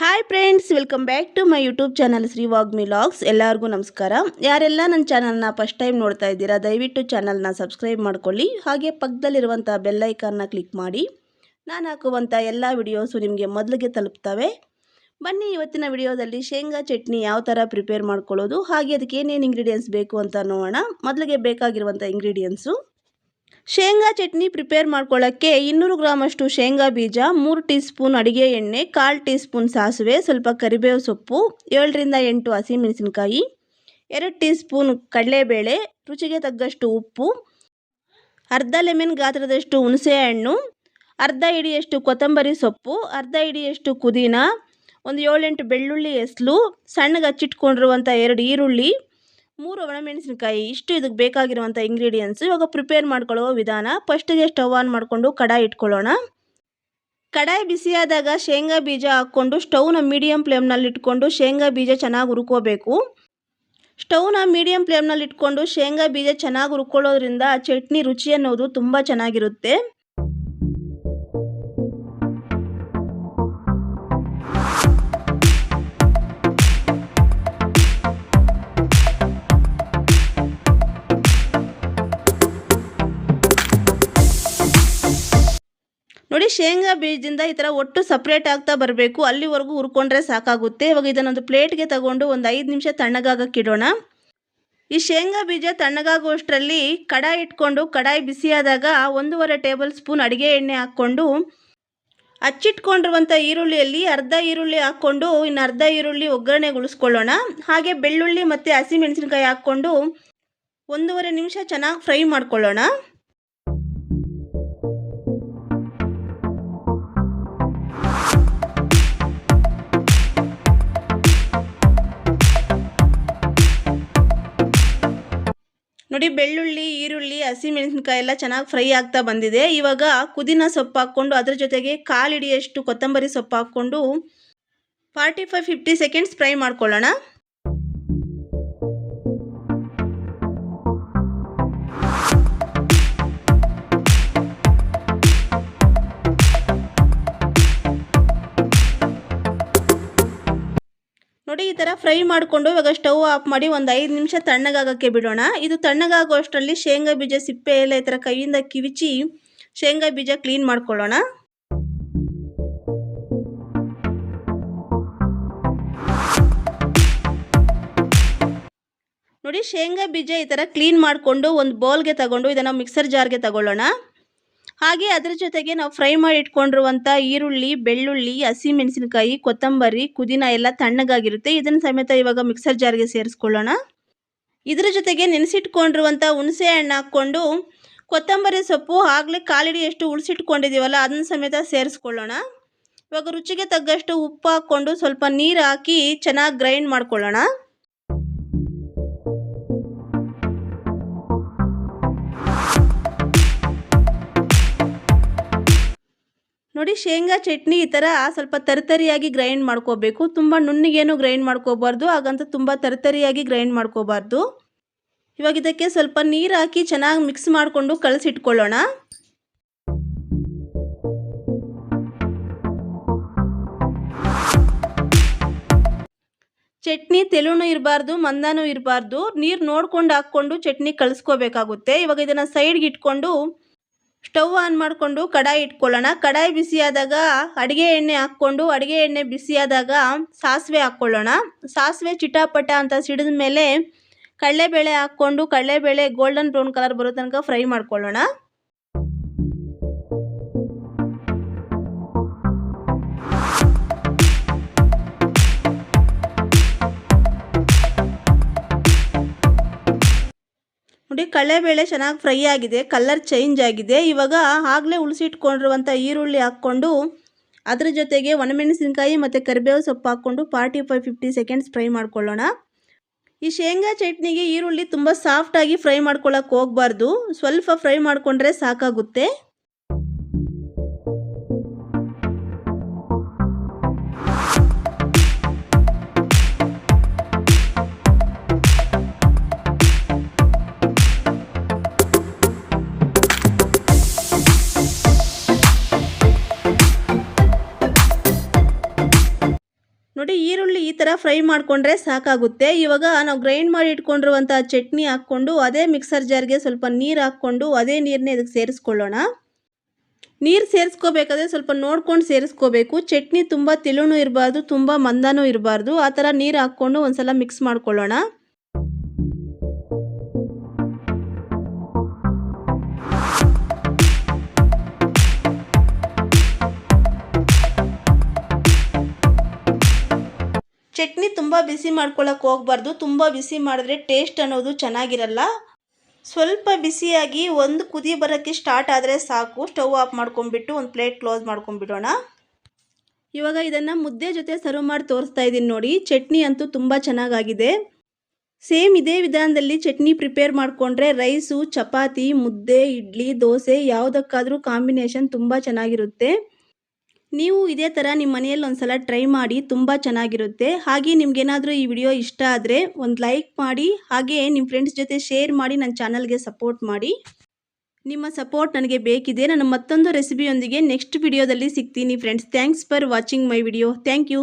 Hi friends welcome back to my YouTube channel Shri Vagmi logs ಎಲ್ಲರಿಗೂ ನಮಸ್ಕಾರ. ಯಾರೆಲ್ಲ ನನ್ನ ಚಾನಲ್ನ ಫಸ್ಟ್ ಟೈಮ್ ನೋಡ್ತಾ ಇದ್ದೀರಾ, ದಯವಿಟ್ಟು ಚಾನಲ್ನ ಸಬ್ಸ್ಕ್ರೈಬ್ ಮಾಡ್ಕೊಳ್ಳಿ. ಹಾಗೆ ಪಕ್ಕದಲ್ಲಿರುವಂಥ ಬೆಲ್ಲೈಕನ್ನ ಕ್ಲಿಕ್ ಮಾಡಿ. ನಾನು ಹಾಕುವಂಥ ಎಲ್ಲ ವಿಡಿಯೋಸು ನಿಮಗೆ ಮೊದಲಿಗೆ ತಲುಪ್ತವೆ. ಬನ್ನಿ, ಇವತ್ತಿನ ವಿಡಿಯೋದಲ್ಲಿ ಶೇಂಗಾ ಚಟ್ನಿ ಯಾವ ಥರ ಪ್ರಿಪೇರ್ ಮಾಡ್ಕೊಳ್ಳೋದು, ಹಾಗೆ ಅದಕ್ಕೆ ಏನೇನು ಇಂಗ್ರೀಡಿಯೆಂಟ್ಸ್ ಬೇಕು ಅಂತ ನೋಡೋಣ. ಮೊದಲಿಗೆ ಬೇಕಾಗಿರುವಂಥ ಇಂಗ್ರೀಡಿಯೆಂಟ್ಸು ಶೇಂಗಾ ಚಟ್ನಿ ಪ್ರಿಪೇರ್ ಮಾಡ್ಕೊಳ್ಳೋಕ್ಕೆ ಇನ್ನೂರು ಗ್ರಾಮಷ್ಟು ಶೇಂಗಾ ಬೀಜ, ಮೂರು ಟೀ ಸ್ಪೂನ್ ಅಡುಗೆ ಎಣ್ಣೆ, ಕಾಲು ಟೀ ಸ್ಪೂನ್ ಸಾಸಿವೆ, ಸ್ವಲ್ಪ ಕರಿಬೇವು ಸೊಪ್ಪು, ಏಳರಿಂದ ಎಂಟು ಹಸಿಮೆಣಸಿನ್ಕಾಯಿ, ಎರಡು ಟೀ ಸ್ಪೂನ್ ಕಡಲೆಬೇಳೆ, ರುಚಿಗೆ ತಗ್ಗಷ್ಟು ಉಪ್ಪು, ಅರ್ಧ ಲೆಮನ್ ಗಾತ್ರದಷ್ಟು ಹುಣಸೆಹಣ್ಣು, ಅರ್ಧ ಹಿಡಿಯಷ್ಟು ಕೊತ್ತಂಬರಿ ಸೊಪ್ಪು, ಅರ್ಧ ಹಿಡಿಯಷ್ಟು ಪುದೀನ, ಒಂದು ಏಳೆಂಟು ಬೆಳ್ಳುಳ್ಳಿ ಎಸ್ಲು ಸಣ್ಣಗೆ ಹಚ್ಚಿಟ್ಕೊಂಡಿರುವಂಥ ಎರಡು ಈರುಳ್ಳಿ ಮೂರು ಒಣಮೆಣಸಿನಕಾಯಿ ಇಷ್ಟು ಇದಕ್ಕೆ ಬೇಕಾಗಿರುವಂಥ ಇಂಗ್ರೀಡಿಯೆಂಟ್ಸು ಇವಾಗ ಪ್ರಿಪೇರ್ ಮಾಡ್ಕೊಳ್ಳೋ ವಿಧಾನ. ಫಸ್ಟಿಗೆ ಸ್ಟವ್ ಆನ್ ಮಾಡಿಕೊಂಡು ಕಡಾಯಿ ಇಟ್ಕೊಳ್ಳೋಣ. ಕಡಾಯಿ ಬಿಸಿಯಾದಾಗ ಶೇಂಗಾ ಬೀಜ ಹಾಕ್ಕೊಂಡು ಸ್ಟವ್ನ ಮೀಡಿಯಂ ಫ್ಲೇಮ್ನಲ್ಲಿ ಇಟ್ಕೊಂಡು ಶೇಂಗಾ ಬೀಜ ಚೆನ್ನಾಗಿ ಹುರ್ಕೋಬೇಕು. ಸ್ಟವ್ನ ಮೀಡಿಯಂ ಫ್ಲೇಮ್ನಲ್ಲಿ ಇಟ್ಕೊಂಡು ಶೇಂಗಾ ಬೀಜ ಚೆನ್ನಾಗಿ ಹುರ್ಕೊಳ್ಳೋದ್ರಿಂದ ಚಟ್ನಿ ರುಚಿ ಅನ್ನೋದು ತುಂಬ ಚೆನ್ನಾಗಿರುತ್ತೆ. ನೋಡಿ, ಶೇಂಗಾ ಬೀಜದಿಂದ ಈ ಥರ ಒಟ್ಟು ಸಪ್ರೇಟ್ ಆಗ್ತಾ ಬರಬೇಕು. ಅಲ್ಲಿವರೆಗೂ ಹುರ್ಕೊಂಡ್ರೆ ಸಾಕಾಗುತ್ತೆ. ಇವಾಗ ಇದನ್ನೊಂದು ಪ್ಲೇಟ್ಗೆ ತಗೊಂಡು ಒಂದು ಐದು ನಿಮಿಷ ತಣ್ಣಗಾಗಕ್ಕಿಡೋಣ ಈ ಶೇಂಗಾ ಬೀಜ ತಣ್ಣಗಾಗುವಷ್ಟರಲ್ಲಿ ಕಡಾಯಿ ಇಟ್ಕೊಂಡು, ಕಡಾಯಿ ಬಿಸಿಯಾದಾಗ ಒಂದೂವರೆ ಟೇಬಲ್ ಸ್ಪೂನ್ ಅಡುಗೆ ಎಣ್ಣೆ ಹಾಕ್ಕೊಂಡು ಹಚ್ಚಿಟ್ಕೊಂಡಿರುವಂಥ ಈರುಳ್ಳಿಯಲ್ಲಿ ಅರ್ಧ ಈರುಳ್ಳಿ ಹಾಕ್ಕೊಂಡು, ಇನ್ನು ಅರ್ಧ ಈರುಳ್ಳಿ ಒಗ್ಗರಣೆಗೊಳಿಸ್ಕೊಳ್ಳೋಣ. ಹಾಗೆ ಬೆಳ್ಳುಳ್ಳಿ ಮತ್ತು ಹಸಿಮೆಣಸಿನ್ಕಾಯಿ ಹಾಕ್ಕೊಂಡು ಒಂದೂವರೆ ನಿಮಿಷ ಚೆನ್ನಾಗಿ ಫ್ರೈ ಮಾಡ್ಕೊಳ್ಳೋಣ. ನೋಡಿ ಬೆಳ್ಳುಳ್ಳಿ, ಈರುಳ್ಳಿ ಹಸಿಮೆಣಸಿನ್ಕಾಯಿ ಎಲ್ಲ ಚೆನ್ನಾಗಿ ಫ್ರೈ ಆಗ್ತಾ ಬಂದಿದೆ. ಇವಾಗ ಕುದಿನ ಸೊಪ್ಪು ಹಾಕ್ಕೊಂಡು ಅದ್ರ ಜೊತೆಗೆ ಕಾಲಿಡಿಯಷ್ಟು ಕೊತ್ತಂಬರಿ ಸೊಪ್ಪು ಹಾಕ್ಕೊಂಡು forty five, fifty seconds fry ಮಾಡ್ಕೊಳ್ಳೋಣ. ಥರ ಫ್ರೈ ಮಾಡಿಕೊಂಡು ಇವಾಗ ಸ್ಟವ್ ಆಫ್ ಮಾಡಿ ಒಂದು ಐದು ನಿಮಿಷ ತಣ್ಣಗಾಗೋಕ್ಕೆ ಬಿಡೋಣ. ಇದು ತಣ್ಣಗಾಗೋ ಅಷ್ಟರಲ್ಲಿ ಶೇಂಗಾ ಬೀಜ ಸಿಪ್ಪೆ ಎಲ್ಲ ಈ ಥರ ಕೈಯಿಂದ ಕಿವಿಚಿ ಶೇಂಗಾ ಬೀಜ ಕ್ಲೀನ್ ಮಾಡ್ಕೊಳ್ಳೋಣ. ನೋಡಿ ಶೇಂಗಾ ಬೀಜ ಈ ಥರ ಕ್ಲೀನ್ ಮಾಡಿಕೊಂಡು ಒಂದು ಬೌಲ್ಗೆ ತಗೊಂಡು ಇದನ್ನು ಮಿಕ್ಸರ್ ಜಾರ್ಗೆ ತಗೊಳ್ಳೋಣ. ಹಾಗೆ ಅದರ ಜೊತೆಗೆ ನಾವು ಫ್ರೈ ಮಾಡಿ ಇಟ್ಕೊಂಡಿರುವಂಥ ಈರುಳ್ಳಿ, ಬೆಳ್ಳುಳ್ಳಿ ಹಸಿಮೆಣಸಿನಕಾಯಿ ಕೊತ್ತಂಬರಿ, ಪುದೀನ ಎಲ್ಲ ತಣ್ಣಗಾಗಿರುತ್ತೆ. ಇದನ್ನು ಸಮೇತ ಇವಾಗ ಮಿಕ್ಸರ್ ಜಾರ್ಗೆ ಸೇರಿಸ್ಕೊಳ್ಳೋಣ. ಇದರ ಜೊತೆಗೆ ನೆನೆಸಿಟ್ಕೊಂಡಿರುವಂಥ ಹುಣಸೆ ಹಣ್ಣು ಹಾಕ್ಕೊಂಡು ಕೊತ್ತಂಬರಿ ಸೊಪ್ಪು ಆಗಲೇ ಕಾಲಿಡಿಯಷ್ಟು ಉಳಿಸಿಟ್ಕೊಂಡಿದ್ದೀವಲ್ಲ ಅದನ್ನ ಸಮೇತ ಸೇರಿಸ್ಕೊಳ್ಳೋಣ. ಇವಾಗ ರುಚಿಗೆ ತಗ್ಗಷ್ಟು ಉಪ್ಪು ಹಾಕ್ಕೊಂಡು ಸ್ವಲ್ಪ ನೀರು ಹಾಕಿ ಚೆನ್ನಾಗಿ ಗ್ರೈಂಡ್ ಮಾಡ್ಕೊಳ್ಳೋಣ. ನೋಡಿ, ಶೇಂಗಾ ಚಟ್ನಿ ಈ ಥರ ಸ್ವಲ್ಪ ತರತರಿಯಾಗಿ ಗ್ರೈಂಡ್ ಮಾಡ್ಕೋಬೇಕು. ತುಂಬ ನುಣ್ಣಿಗೇನು ಗ್ರೈಂಡ್ ಮಾಡ್ಕೋಬಾರ್ದು, ಹಾಗಂತ ತುಂಬ ತರತರಿಯಾಗಿ ಗ್ರೈಂಡ್ ಮಾಡ್ಕೋಬಾರ್ದು. ಇವಾಗ ಇದಕ್ಕೆ ಸ್ವಲ್ಪ ನೀರು ಹಾಕಿ ಚೆನ್ನಾಗಿ ಮಿಕ್ಸ್ ಮಾಡಿಕೊಂಡು ಕಲಸಿಟ್ಕೊಳ್ಳೋಣ ಚಟ್ನಿ ತೆಲುನು ಇರಬಾರ್ದು, ಮಂದಾನೂ ಇರಬಾರ್ದು. ನೀರು ನೋಡ್ಕೊಂಡು ಹಾಕ್ಕೊಂಡು ಚಟ್ನಿ ಕಲಿಸ್ಕೋಬೇಕಾಗುತ್ತೆ ಇವಾಗ ಇದನ್ನು ಸೈಡ್ಗೆ ಇಟ್ಕೊಂಡು ಸ್ಟವ್ ಆನ್ ಮಾಡಿಕೊಂಡು ಕಡಾಯಿ ಇಟ್ಕೊಳ್ಳೋಣ. ಕಡಾಯಿ ಬಿಸಿಯಾದಾಗ ಅಡುಗೆ ಎಣ್ಣೆ ಹಾಕ್ಕೊಂಡು ಅಡುಗೆ ಎಣ್ಣೆ ಬಿಸಿಯಾದಾಗ ಸಾಸಿವೆ ಹಾಕ್ಕೊಳ್ಳೋಣ. ಸಾಸಿವೆ ಚಿಟಾಪಟ ಅಂತ ಸಿಡಿದ ಮೇಲೆ ಕಡಲೆಬೇಳೆ ಹಾಕ್ಕೊಂಡು ಕಡಲೆಬೇಳೆ ಗೋಲ್ಡನ್ ಬ್ರೌನ್ ಕಲರ್ ಬರೋ ತನಕ ಫ್ರೈ ಮಾಡ್ಕೊಳ್ಳೋಣ. ಕಡಲೆಬೇಳೆ ಚೆನ್ನಾಗಿ ಫ್ರೈ ಆಗಿದೆ ಕಲರ್ ಚೇಂಜ್ ಆಗಿದೆ. ಇವಾಗ ಆಗಲೇ ಉಳಿಸಿಟ್ಕೊಂಡಿರುವಂಥ ಈರುಳ್ಳಿ ಹಾಕ್ಕೊಂಡು ಅದ್ರ ಜೊತೆಗೆ ಒಣಮೆಣಸಿನಕಾಯಿ ಮತ್ತು ಕರಿಬೇವು ಸೊಪ್ಪು ಹಾಕ್ಕೊಂಡು forty five, fifty seconds fry ಮಾಡ್ಕೊಳ್ಳೋಣ. ಈ ಶೇಂಗಾ ಚಟ್ನಿಗೆ ಈರುಳ್ಳಿ ತುಂಬ ಸಾಫ್ಟಾಗಿ ಫ್ರೈ ಮಾಡ್ಕೊಳ್ಳೋಕೆ ಹೋಗಬಾರ್ದು. ಸ್ವಲ್ಪ ಫ್ರೈ ಮಾಡಿಕೊಂಡ್ರೆ ಸಾಕಾಗುತ್ತೆ. ಈ ಥರ ಫ್ರೈ ಮಾಡಿಕೊಂಡ್ರೆ ಸಾಕಾಗುತ್ತೆ. ಇವಾಗ ನಾವು ಗ್ರೈಂಡ್ ಮಾಡಿ ಇಟ್ಕೊಂಡಿರುವಂಥ ಚಟ್ನಿ ಹಾಕ್ಕೊಂಡು ಅದೇ ಮಿಕ್ಸರ್ ಜಾರ್ಗೆ ಸ್ವಲ್ಪ ನೀರು ಹಾಕ್ಕೊಂಡು ಅದೇ ನೀರನ್ನೇ ಇದಕ್ಕೆ ಸೇರಿಸ್ಕೊಳ್ಳೋಣ. ನೀರು ಸೇರಿಸ್ಕೋಬೇಕಾದ್ರೆ ಸ್ವಲ್ಪ ನೋಡ್ಕೊಂಡು ಸೇರಿಸ್ಕೋಬೇಕು. ಚಟ್ನಿ ತುಂಬ ತಿಳುನೂ ಇರಬಾರ್ದು, ತುಂಬ ಮಂದನೂ ಇರಬಾರ್ದು. ಆ ಥರ ನೀರು ಹಾಕ್ಕೊಂಡು ಒಂದು ಸಲ ಮಿಕ್ಸ್ ಮಾಡ್ಕೊಳ್ಳೋಣ. ಚಟ್ನಿ ತುಂಬ ಬಿಸಿ ಮಾಡ್ಕೊಳ್ಳೋಕೆ ಹೋಗ್ಬಾರ್ದು, ತುಂಬ ಬಿಸಿ ಮಾಡಿದ್ರೆ ಟೇಸ್ಟ್ ಅನ್ನೋದು ಚೆನ್ನಾಗಿರಲ್ಲ. ಸ್ವಲ್ಪ ಬಿಸಿಯಾಗಿ ಒಂದು ಕುದಿ ಬರೋಕ್ಕೆ ಸ್ಟಾರ್ಟ್ ಆದರೆ ಸಾಕು. ಸ್ಟವ್ ಆಫ್ ಮಾಡ್ಕೊಂಡ್ಬಿಟ್ಟು ಒಂದು ಪ್ಲೇಟ್ ಕ್ಲೋಸ್ ಮಾಡ್ಕೊಂಡ್ಬಿಡೋಣ. ಇವಾಗ ಇದನ್ನು ಮುದ್ದೆ ಜೊತೆ ಸರ್ವ್ ಮಾಡಿ ತೋರಿಸ್ತಾ ಇದ್ದೀನಿ ನೋಡಿ. ಚಟ್ನಿ ಅಂತೂ ತುಂಬ ಚೆನ್ನಾಗಾಗಿದೆ. ಸೇಮ್ ಇದೇ ವಿಧಾನದಲ್ಲಿ ಚಟ್ನಿ ಪ್ರಿಪೇರ್ ಮಾಡಿಕೊಂಡ್ರೆ ರೈಸು ಚಪಾತಿ, ಮುದ್ದೆ, ಇಡ್ಲಿ, ದೋಸೆ ಯಾವುದಕ್ಕಾದರೂ ಕಾಂಬಿನೇಷನ್ ತುಂಬ ಚೆನ್ನಾಗಿರುತ್ತೆ. ನೀವು ಇದೇ ಥರ ನಿಮ್ಮ ಮನೆಯಲ್ಲಿ ಒಂದ್ಸಲ ಟ್ರೈ ಮಾಡಿ ತುಂಬ ಚೆನ್ನಾಗಿರುತ್ತೆ. ಹಾಗೆ ನಿಮ್ಗೇನಾದರೂ ಈ ವಿಡಿಯೋ ಇಷ್ಟ ಆದರೆ ಒಂದು ಲೈಕ್ ಮಾಡಿ, ಹಾಗೆ ನಿಮ್ಮ ಫ್ರೆಂಡ್ಸ್ ಜೊತೆ ಶೇರ್ ಮಾಡಿ ನನ್ನ ಚಾನಲ್ಗೆ ಸಪೋರ್ಟ್ ಮಾಡಿ. ನಿಮ್ಮ ಸಪೋರ್ಟ್ ನನಗೆ ಬೇಕಿದೆ. ನಾನು ಮತ್ತೊಂದು ರೆಸಿಪಿಯೊಂದಿಗೆ ನೆಕ್ಸ್ಟ್ ವಿಡಿಯೋದಲ್ಲಿ ಸಿಗ್ತೀನಿ friends thanks for watching my video thank you